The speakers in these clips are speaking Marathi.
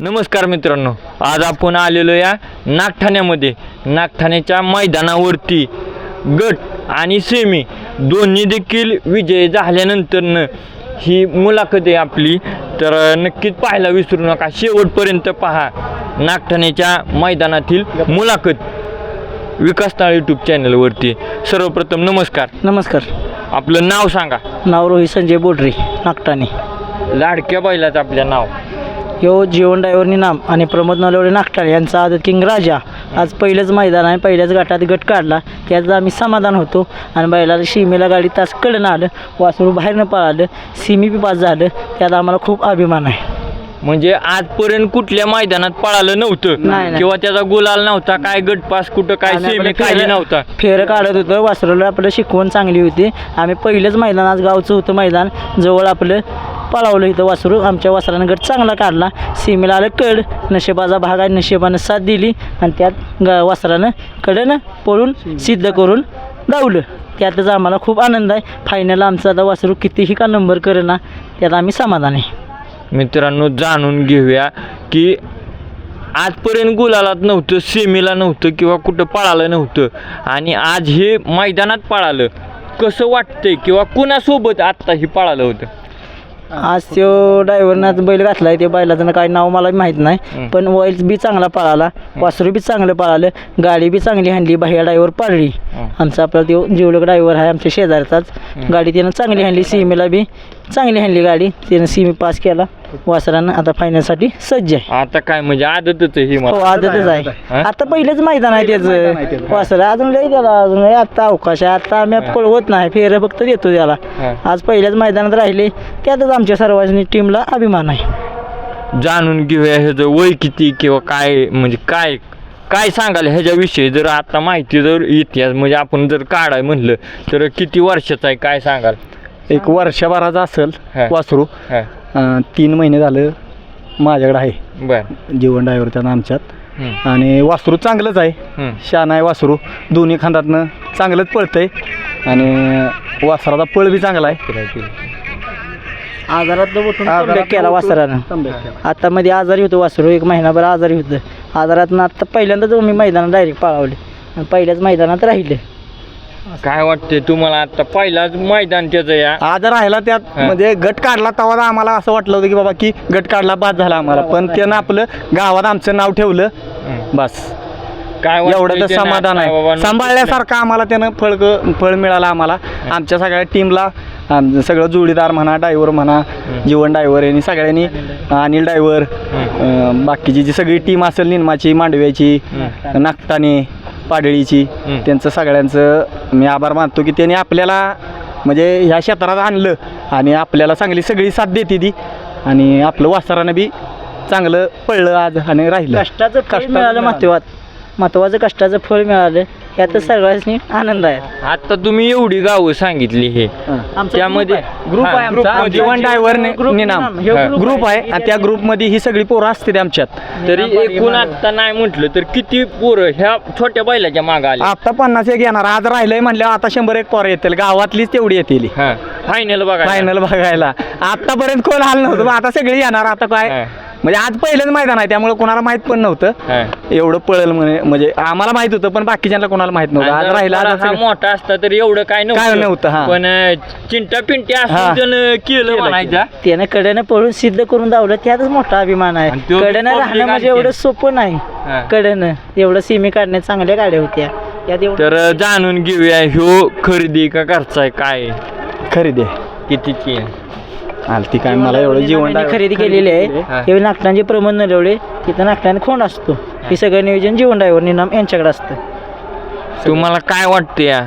नमस्कार मित्रांनो आज आपण आलेलो या नागठाण्यामध्ये. नागठाण्याच्या मैदानावरती गट आणि सेमी दोन्ही देखील विजय झाल्यानंतरनं ही मुलाखत आहे आपली. तर नक्कीच पाहायला विसरू नका. शेवटपर्यंत पहा नागठाण्याच्या मैदानातील मुलाखत विकासताळ यूट्यूब चॅनलवरती सर्वप्रथम नमस्कार. नमस्कार. आपलं नाव सांगा. नाव रोहित संजय बोडरे नागटाणे लाडक्या बैलाचं आपल्या नाव. यो जीवन डायव्हरनी नाम आणि प्रमोद नलवडे नागटाणे यांचा आदत किंग राजा. आज पहिलंच मैदान आहे पहिल्याच गटात गट काढला. त्याचं आम्ही समाधान होतो आणि बैलाला सीमेला गाडी तास कडनं आलं वासरू बाहेरनं पळालं सीमी बी पास झालं. त्यात आम्हाला खूप अभिमान आहे. म्हणजे आजपर्यंत कुठल्या मैदानात पळालं नव्हतं. किंवा त्याचा गुलाल नव्हता? काय गटपास कुठं काय सेमी काही नव्हता? फेरं काढत होतं. वासरूला आपलं शिकवण चांगली होती. आम्ही पहिलंच मैदान आज गावचं होतं मैदान. जवळ आपलं पळावलं इथं वासरू आमच्या वासरानं गट चांगला काढला. सीमेला आलं कड नशिबाचा भाग आहे नशिबानं साथ दिली. आणि त्यात ग वासरानं कडनं पळून सिद्ध करून धावलं. त्यातच आम्हाला खूप आनंद आहे. फायनल आमचा आता वासरू कितीही का नंबर करेना त्यात आम्ही समाधान आहे. मित्रांनो जाणून घेऊया की आजपर्यंत गुलालात नव्हतं सेमीला नव्हतं किंवा कुठं पळालं नव्हतं. आणि आज हे मैदानात पळालं. कसं वाटतंय किंवा कुणासोबत आत्ता हे पळालं होतं? आज तो ड्रायव्हरनं बैल घातलाय ते बैलाचं काय नाव मला माहीत. नाही पण वैल बी चांगला पळाला वासरू बी चांगलं पळालं गाडी बी चांगली हाणली बाह्या ड्रायव्हर पाळली. आमचा आपला तो जिवलक ड्रायव्हर आहे आमच्या शेजारचाच. गाडी त्यानं चांगली हाणली सीमेला बी. चांगली हाणली गाडी. त्यानं सीमी पास केला. वासरानं आता फायनलसाठी सज्ज आहे. आता काय म्हणजे आदतच आहे ही हो मला आदतच? आहे. आता पहिलंच मैदान आहे त्याचं. वासर अजून लई त्याला अजून आता अवकाश आहे. आता आम्ही पळवत नाही. फेरं फक्त देतो त्याला. हं. आज पहिल्याच मैदानात राहिले. त्यातच आमच्या सर्वांनी टीमला अभिमान आहे. जाणून घेऊया ह्याचं वय किती किंवा काय म्हणजे काय काय सांगाल ह्याच्याविषयी? जर आता माहिती जर इतिहास म्हणजे आपण जर काढाय म्हणलं तर किती वर्षाचं आहे? काय सांगाल? एक वर्षभराचा असेल हा. वासरू. हां. अं, तीन महिने झालं माझ्याकडे आहे. बर. जीवन ड्रायव्हर त्यानं आमच्यात. आणि वासरू चांगलंच आहे. शान आहे वासरू. दोन्ही खांदातनं चांगलंच पळतंय. आणि वासराचा पळ बी चांगला आहे. आजारात उठून आजारातनं comeback केला उठून वासरानं. comeback केला. आता मध्ये आजारी होतो वासरू. एक महिनाभर आजारी होतं. आजारातनं आता पहिल्यांदाच मी मैदानात डायरेक्ट पळावले. आणि पहिल्याच मैदानात राहिले. काय वाटतंय तुम्हाला आता? पहिलाच मैदान त्याचं या. आज राहिला त्यात. म्हणजे गट काढला तेव्हा आम्हाला असं वाटलं होतं की बाबा की गट काढला बाद झाला आम्हाला. पण त्यानं आपलं गावात आमचं नाव ठेवलं. बस. काय वाटतंय एवढं तर त्यानं समाधान आता आहे. सांभाळल्यासारखं आम्हाला त्यानं फळ फळ मिळालं आम्हाला. आमच्या सगळ्या टीमला सगळं जोडीदार म्हणा ड्रायव्हर म्हणा जीवन ड्रायव्हर यांनी सगळ्यांनी अनिल ड्रायव्हर बाकीची जी सगळी टीम असेल निनमाची मांडव्याची हं. पाडळीची. त्यांचं सगळ्यांचं मी आभार मानतो की त्यांनी आपल्याला म्हणजे ह्या क्षेत्रात आणलं आणि आपल्याला चांगली सगळी साथ देते ती आणि आपलं वासरानं बी चांगलं पडलं आज आणि राहिलं कष्टाचं मिळालं मिळालं. महत्वात महत्वाचं कष्टाचं फळ मिळालं यातच सर्वांनी आनंद आहे. आता तुम्ही एवढी गावं सांगितली हे. आमचा त्यामध्ये ग्रुप हा, आहे आमचा. ग्रुपमध्ये- जीवन ड्रायव्हर ग्रुप निनाम आहे. आणि त्या ग्रुपमध्ये ही सगळी पोरं असते आमच्यात. तरी एकूण आता नाही म्हटलं तर किती पोरं ह्या छोट्या बैलाच्या मागे आले आता पन्नास एक येणार. आज राहिलंय म्हणल्यावर आता शंभर एक पोरं येतील. गावातलीच तेवढी येतील. हा. फायनल बघा फायनल बघायला. आतापर्यंत कोण आलं नव्हतं. आता सगळी येणार. आता काय. म्हणजे आज पहिलंच मैदान आहे त्यामुळे कोणाला माहीत पण नव्हतं हा. एवढं पळेल म्हणे म्हणजे आम्हाला माहीत होतं पण बाकीच्यांना कोणाला माहीत नव्हतं आज राहिला मोठा असता तर एवढं काय काय नव्हतं, हा. पण चिंटा पिंट्या हा. केलं म्हणायचा त्यानं कडेनं पळून सिद्ध करून धावलं त्यातच मोठा अभिमान आहे public राहणं म्हणजे. एवढं सोपं नाही. कडेनं एवढं सीमी काढण्यात चांगल्या गाड्या होत्या तर जाणून घेऊया ह्यो खरेदी का खर्च आहे काय खरेदी कितीची आहे? आली ती काय मला एवढं जीवन नानांनी खरेदी केलेली हा. आहे त्यावेळी नागटांचे प्रबंध नलवले तिथं नागटाने खोंड असतो. हे. सगळं नियोजन जीवन ड्रायव्हर निनाम यांच्याकडे असतं. तुम्हाला काय वाटतं या?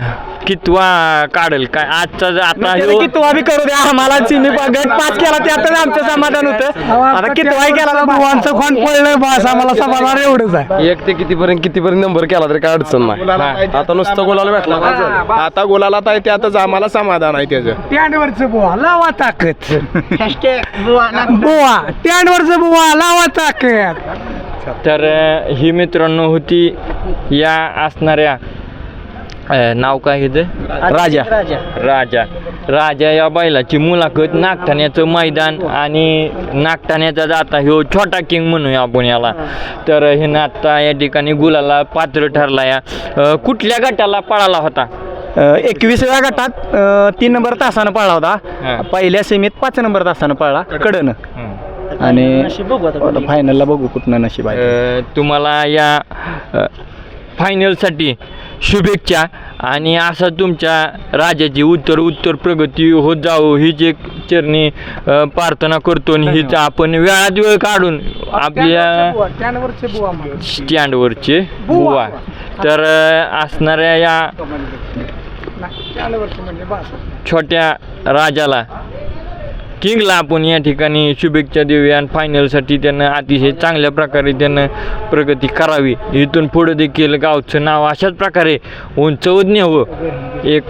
कितवा काढेल? काय आजचा आता ह्यो- कितवा बी करू द्या. आम्हाला चिनी गट पास केला त्यातच आमचं समाधान होतं. आता कितवा केला भगवानचं खोंड पडलंय बस आम्हाला समाधान एवढंच आहे. एक ते कितीपर्यंत कितीपर्यंत नंबर केला तरी काय अडचण नाही. आता नुसतं गोलाला भेटला. आता गोलाला आहे त्यातच आम्हाला समाधान आहे त्याचं. टँडवरचं बुवा लावा ताकद. बुवा टँडवरचं बुवा लावा ताकद. तर अं, ही मित्रांनो होती या असणाऱ्या नाव काय हे राजा. राजा. राजा. राजा या बैलाची मुलाखत नागठाण्याचं मैदान आणि नागठाण्याचा जाता ह्यो छोटा किंग म्हणूया आपण याला. तर हे आता या ठिकाणी गुलाला पात्र ठरला या. कुठल्या गटाला पळाला होता? एकविसव्या गटात तीन नंबर तासानं पळला. होता. पहिल्या सेमीत पाच नंबर तासानं पळला. कडनं. आणि फायनलला बघू कुठनं नशीब आहे तुम्हाला या फायनलसाठी शुभेच्छा. आणि असा तुमच्या राजाची उत्तर उत्तर प्रगती होत जावो हीच एक चरणी प्रार्थना करतो आणि हीच आपण वेळात वेळ काढून आपल्या स्टँडवरचे बुवा तर असणाऱ्या या छोट्या राजाला किंगला आपण या ठिकाणी शुभेच्छा देऊया आणि फायनलसाठी त्यानं अतिशय चांगल्या प्रकारे त्यानं प्रगती करावी. इथून पुढं देखील गावचं नाव अशाच प्रकारे उंचवत न्यावं. एक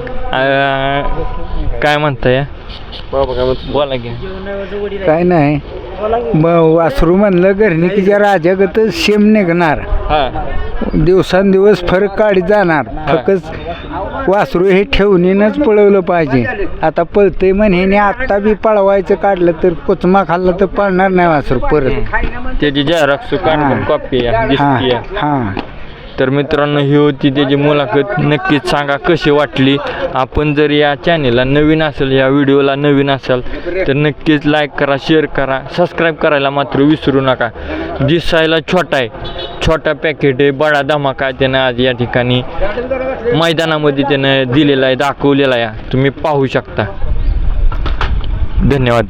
काय म्हणता या बोला की. काय नाही. मग वासरू म्हणलं घरणिकीच्या राजागत शेम निघणार. हां. दिवसांदिवस फरक काढी जाणार. फक्त वासरू हे ठेवणीनंच पळवलं पाहिजे. आता पळतंय म्हणे आत्ता बी पळवायचं काढलं तर कोचमा खाल्लं तर पळणार नाही वासरू परत. त्याची झेरॉक्स काढून कॉपी हा तर मित्रांनो ही होती त्याची मुलाखत. नक्कीच सांगा कशी वाटली. आपण जर या चॅनेलला नवीन असेल या व्हिडिओला नवीन असाल तर नक्कीच लाईक करा शेअर करा सबस्क्राईब करायला मात्र विसरू नका. दिसायला छोटा आहे. छोटा पॅकेट आहे बडा धमाका त्यानं आज या ठिकाणी. मैदानामध्ये त्यानं दिलेला आहे दाखवलेला आहे. तुम्ही पाहू शकता. धन्यवाद.